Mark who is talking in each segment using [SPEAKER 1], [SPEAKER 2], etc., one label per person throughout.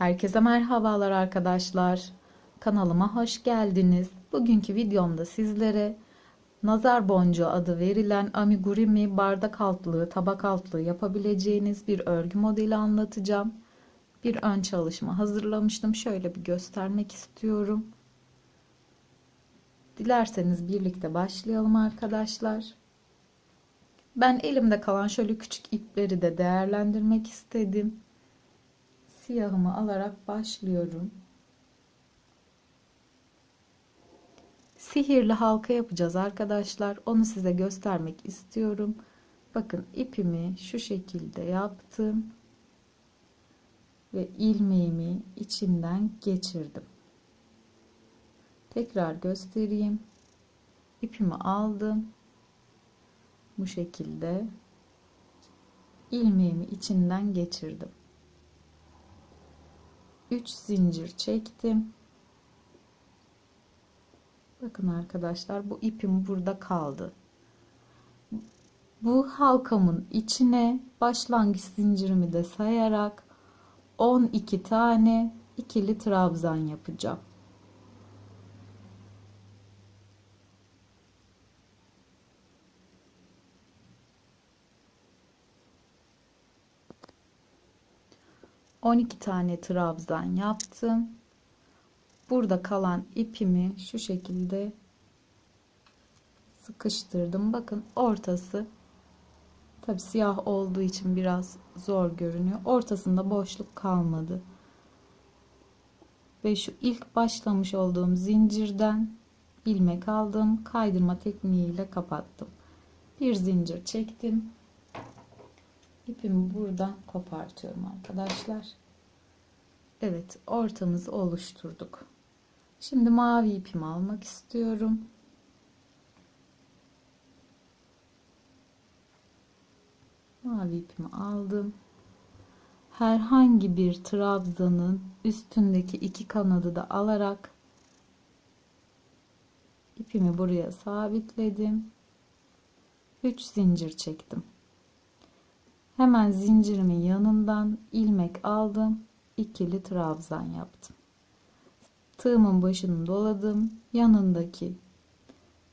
[SPEAKER 1] Herkese merhabalar arkadaşlar. Kanalıma hoş geldiniz. Bugünkü videomda sizlere nazar boncuğu adı verilen amigurumi bardak altlığı, tabak altlığı yapabileceğiniz bir örgü modeli anlatacağım. Bir ön çalışma hazırlamıştım. Şöyle bir göstermek istiyorum. Dilerseniz birlikte başlayalım arkadaşlar. Ben elimde kalan şöyle küçük ipleri de değerlendirmek istedim siyahımı alarak başlıyorum. Sihirli halka yapacağız arkadaşlar. Onu size göstermek istiyorum. Bakın ipimi şu şekilde yaptım. Ve ilmeğimi içinden geçirdim. Tekrar göstereyim. İpimi aldım. Bu şekilde ilmeğimi içinden geçirdim. 3 zincir çektim. Bakın arkadaşlar bu ipim burada kaldı. Bu halkamın içine başlangıç zincirimi de sayarak 12 tane ikili trabzan yapacağım. On iki tane trabzan yaptım. Burada kalan ipimi şu şekilde sıkıştırdım. Bakın ortası tabi siyah olduğu için biraz zor görünüyor. Ortasında boşluk kalmadı. Ve şu ilk başlamış olduğum zincirden ilmek aldım. Kaydırma tekniğiyle kapattım. Bir zincir çektim. İpimi buradan kopartıyorum arkadaşlar. Evet ortamızı oluşturduk. Şimdi mavi ipimi almak istiyorum. Mavi ipimi aldım. Herhangi bir trabzanın üstündeki iki kanadı da alarak ipimi buraya sabitledim. 3 zincir çektim. Hemen zincirimin yanından ilmek aldım. ikili trabzan yaptım. Tığımın başını doladım. Yanındaki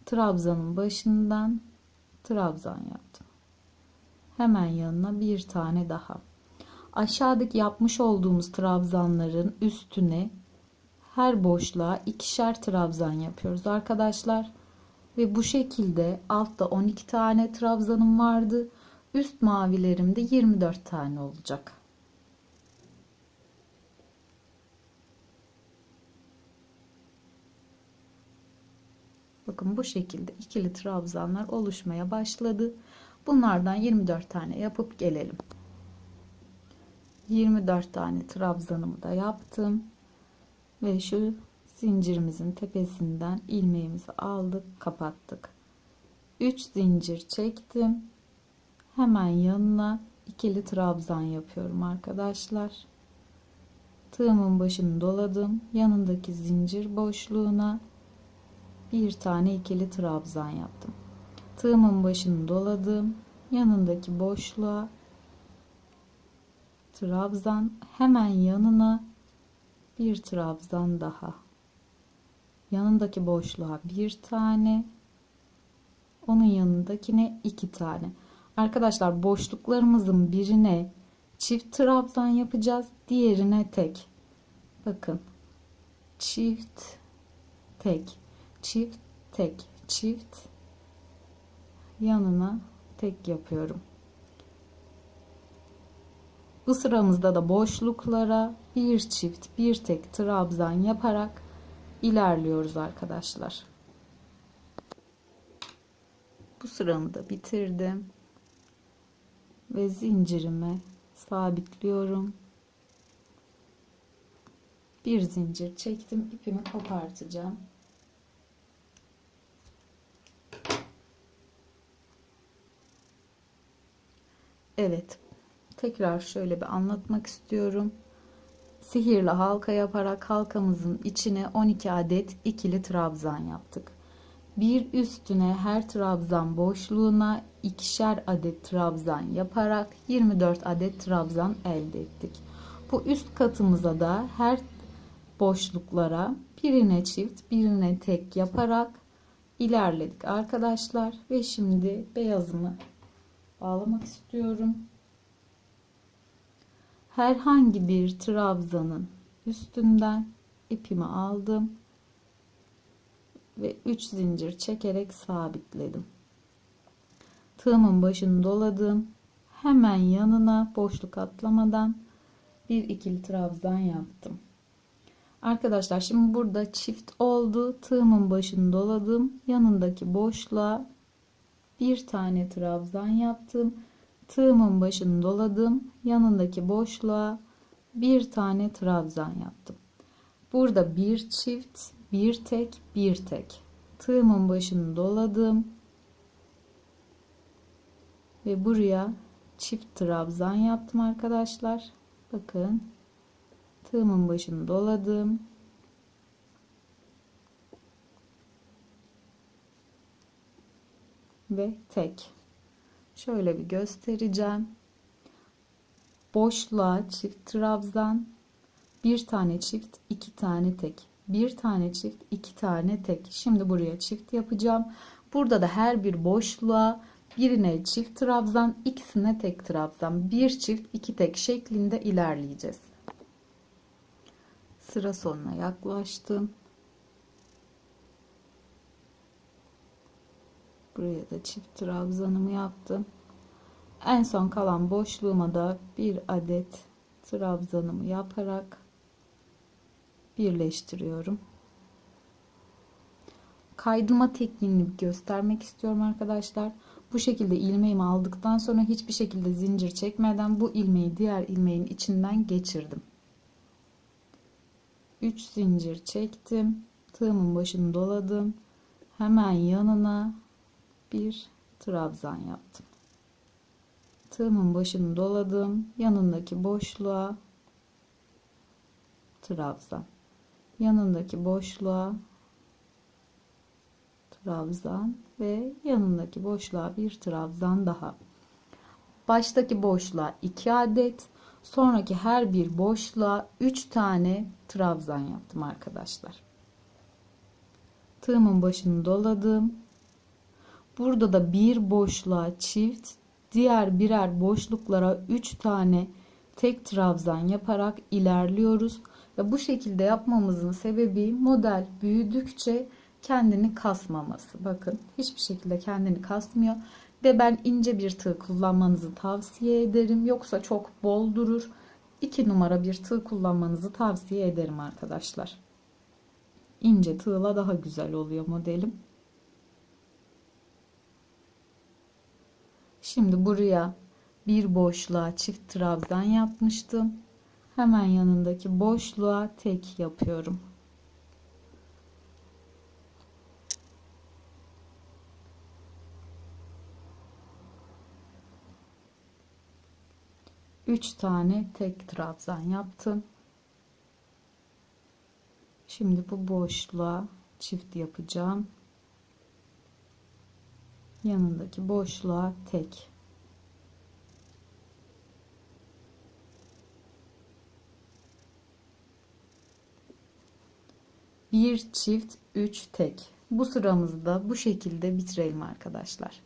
[SPEAKER 1] trabzanın başından trabzan yaptım. Hemen yanına bir tane daha. Aşağıdaki yapmış olduğumuz trabzanların üstüne her boşluğa ikişer trabzan yapıyoruz arkadaşlar. Ve bu şekilde altta 12 tane trabzanım vardı. Üst mavilerimde 24 tane olacak. Bakın bu şekilde ikili trabzanlar oluşmaya başladı. Bunlardan 24 tane yapıp gelelim. 24 tane trabzanımı da yaptım. Ve şu zincirimizin tepesinden ilmeğimizi aldık, kapattık. 3 zincir çektim hemen yanına ikili trabzan yapıyorum arkadaşlar. Tığımın başını doladım. Yanındaki zincir boşluğuna bir tane ikili trabzan yaptım. Tığımın başını doladım. Yanındaki boşluğa trabzan hemen yanına bir trabzan daha. Yanındaki boşluğa bir tane onun yanındakine iki tane. Arkadaşlar boşluklarımızın birine çift trabzan yapacağız. Diğerine tek. Bakın. Çift tek. Çift tek. Çift yanına tek yapıyorum. Bu sıramızda da boşluklara bir çift bir tek trabzan yaparak ilerliyoruz arkadaşlar. Bu sıramı da bitirdim ve zincirime sabitliyorum. Bir zincir çektim. ipimi kopartacağım. Evet. Tekrar şöyle bir anlatmak istiyorum. Sihirli halka yaparak halkamızın içine 12 adet ikili trabzan yaptık. Bir üstüne her trabzan boşluğuna ikişer adet trabzan yaparak 24 adet trabzan elde ettik. Bu üst katımıza da her boşluklara birine çift birine tek yaparak ilerledik arkadaşlar. Ve şimdi beyazımı bağlamak istiyorum. Herhangi bir trabzanın üstünden ipimi aldım ve 3 zincir çekerek sabitledim. Tığımın başını doladım. Hemen yanına boşluk atlamadan bir ikili trabzan yaptım. Arkadaşlar şimdi burada çift oldu. Tığımın başını doladım. Yanındaki boşluğa bir tane trabzan yaptım. Tığımın başını doladım. Yanındaki boşluğa bir tane trabzan yaptım. Burada bir çift, bir tek, bir tek. Tığımın başını doladım. Ve buraya çift trabzan yaptım arkadaşlar. Bakın. Tığımın başını doladım. Ve tek. Şöyle bir göstereceğim. Boşluğa çift trabzan, bir tane çift, iki tane tek. Bir tane çift, iki tane tek. Şimdi buraya çift yapacağım. Burada da her bir boşluğa birine çift trabzan, ikisine tek trabzan. Bir çift, iki tek şeklinde ilerleyeceğiz. Sıra sonuna yaklaştım. Buraya da çift trabzanımı yaptım. En son kalan boşluğuma da bir adet trabzanımı yaparak birleştiriyorum. Kaydırma tekniğini göstermek istiyorum arkadaşlar. Bu şekilde ilmeğimi aldıktan sonra hiçbir şekilde zincir çekmeden bu ilmeği diğer ilmeğin içinden geçirdim. 3 zincir çektim. Tığımın başını doladım. Hemen yanına bir trabzan yaptım. Tığımın başını doladım. Yanındaki boşluğa trabzan. Yanındaki boşluğa trabzan ve yanındaki boşluğa bir trabzan daha. Baştaki boşluğa 2 adet, sonraki her bir boşluğa 3 tane trabzan yaptım arkadaşlar. Tığımın başını doladım. Burada da bir boşluğa çift, diğer birer boşluklara 3 tane tek trabzan yaparak ilerliyoruz. Ve bu şekilde yapmamızın sebebi model büyüdükçe kendini kasmaması. Bakın hiçbir şekilde kendini kasmıyor. Ve ben ince bir tığ kullanmanızı tavsiye ederim. Yoksa çok bol durur. 2 numara bir tığ kullanmanızı tavsiye ederim arkadaşlar. İnce tığla daha güzel oluyor modelim. Şimdi buraya bir boşluğa çift trabzan yapmıştım. Hemen yanındaki boşluğa tek yapıyorum. Üç tane tek trabzan yaptım. Şimdi bu boşluğa çift yapacağım. Yanındaki boşluğa tek. bir çift 3 tek bu sıramızı da bu şekilde bitirelim arkadaşlar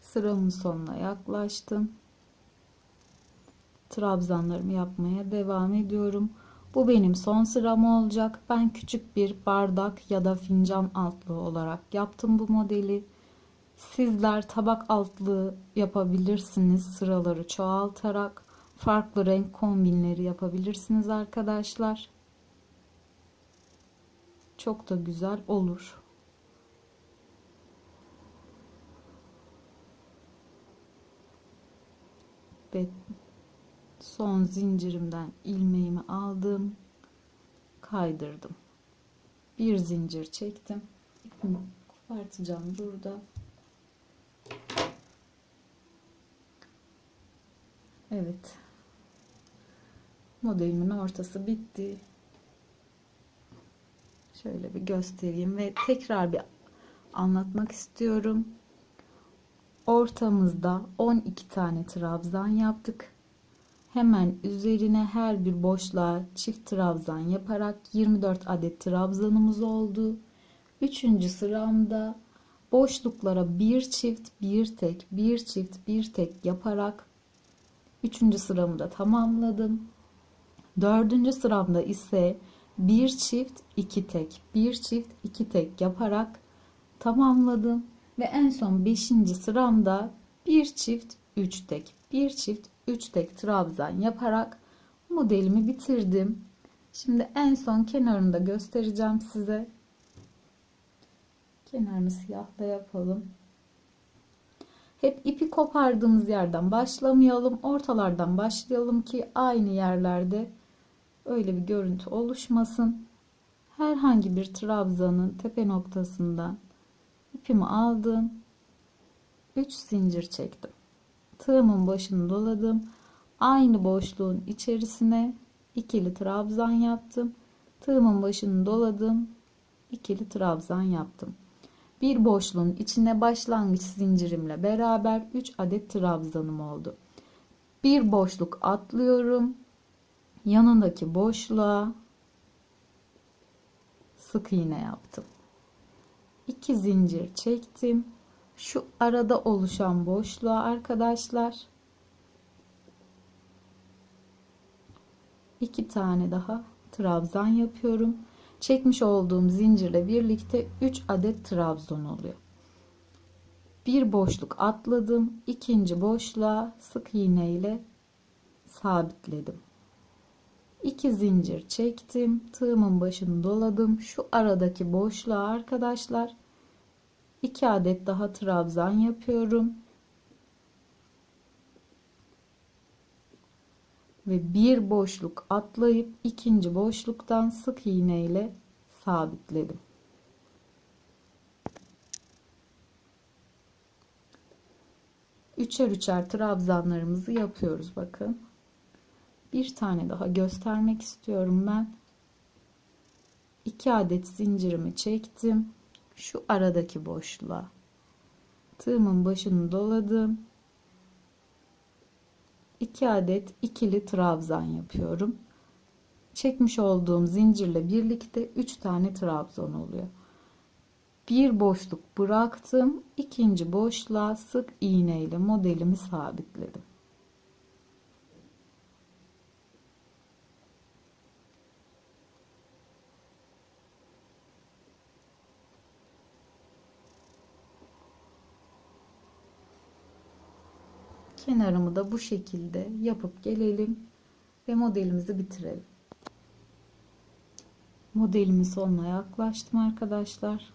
[SPEAKER 1] sıramın sonuna yaklaştım trabzanlarımı yapmaya devam ediyorum. Bu benim son sıram olacak. Ben küçük bir bardak ya da fincan altlığı olarak yaptım bu modeli. Sizler tabak altlığı yapabilirsiniz sıraları çoğaltarak. Farklı renk kombinleri yapabilirsiniz arkadaşlar. Çok da güzel olur. Ve son zincirimden ilmeğimi aldım. Kaydırdım. Bir zincir çektim. İpimi kopartacağım burada. Evet. Modelimin ortası bitti. Şöyle bir göstereyim ve tekrar bir anlatmak istiyorum. Ortamızda 12 tane trabzan yaptık. Hemen üzerine her bir boşluğa çift trabzan yaparak 24 adet trabzanımız oldu. Üçüncü sıramda boşluklara bir çift, bir tek, bir çift, bir tek yaparak üçüncü sıramı da tamamladım. Dördüncü sıramda ise bir çift, iki tek, bir çift, iki tek yaparak tamamladım. Ve en son beşinci sıramda bir çift, üç tek, bir çift, üç tek trabzan yaparak modelimi bitirdim. Şimdi en son kenarını da göstereceğim size. Kenarını siyahla yapalım. Hep ipi kopardığımız yerden başlamayalım. Ortalardan başlayalım ki aynı yerlerde öyle bir görüntü oluşmasın. Herhangi bir trabzanın tepe noktasından ipimi aldım. 3 zincir çektim. Tığımın başını doladım. Aynı boşluğun içerisine ikili trabzan yaptım. Tığımın başını doladım. ikili trabzan yaptım. Bir boşluğun içine başlangıç zincirimle beraber 3 adet trabzanım oldu. Bir boşluk atlıyorum. Yanındaki boşluğa sık iğne yaptım. 2 zincir çektim. Şu arada oluşan boşluğa arkadaşlar iki tane daha trabzan yapıyorum. Çekmiş olduğum zincirle birlikte 3 adet trabzan oluyor. Bir boşluk atladım. ikinci boşluğa sık iğne ile sabitledim. 2 zincir çektim. Tığımın başını doladım. Şu aradaki boşluğa arkadaşlar 2 adet daha trabzan yapıyorum. Ve bir boşluk atlayıp ikinci boşluktan sık iğne ile sabitledim. Üçer üçer trabzanlarımızı yapıyoruz bakın. Bir tane daha göstermek istiyorum ben. 2 adet zincirimi çektim. Şu aradaki boşluğa tığımın başını doladım. 2 adet ikili trabzan yapıyorum. Çekmiş olduğum zincirle birlikte 3 tane trabzan oluyor. Bir boşluk bıraktım. ikinci boşluğa sık iğne ile modelimi sabitledim. Kenarımı da bu şekilde yapıp gelelim ve modelimizi bitirelim. Modelimin sonuna yaklaştım arkadaşlar.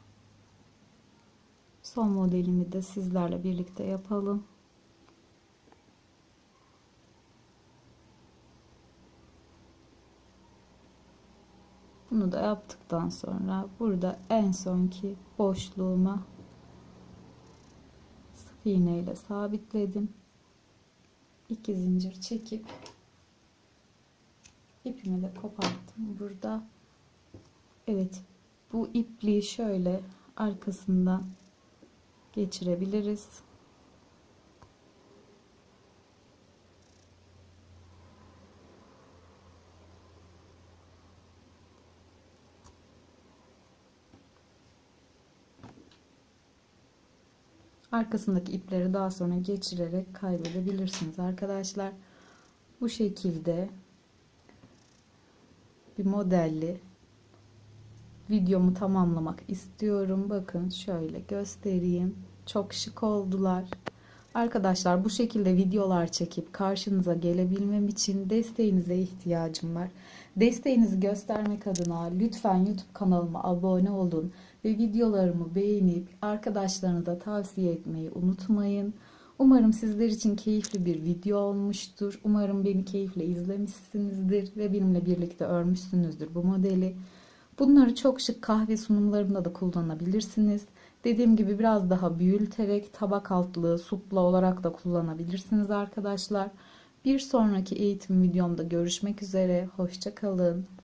[SPEAKER 1] Son modelimi de sizlerle birlikte yapalım. Bunu da yaptıktan sonra burada en sonki boşluğuma sık iğne ile sabitledim. 2 zincir çekip ipimi de koparttım burada. Evet bu ipliği şöyle arkasından geçirebiliriz. Arkasındaki ipleri daha sonra geçirerek kaybedebilirsiniz arkadaşlar. Bu şekilde bir modelli videomu tamamlamak istiyorum. Bakın şöyle göstereyim. Çok şık oldular. Arkadaşlar bu şekilde videolar çekip karşınıza gelebilmem için desteğinize ihtiyacım var. Desteğinizi göstermek adına lütfen YouTube kanalıma abone olun ve videolarımı beğenip arkadaşlarınıza tavsiye etmeyi unutmayın. Umarım sizler için keyifli bir video olmuştur. Umarım beni keyifle izlemişsinizdir ve benimle birlikte örmüşsünüzdür bu modeli. Bunları çok şık kahve sunumlarında da kullanabilirsiniz. Dediğim gibi biraz daha büyülterek tabak altlığı, supla olarak da kullanabilirsiniz arkadaşlar. Bir sonraki eğitim videomda görüşmek üzere. Hoşçakalın.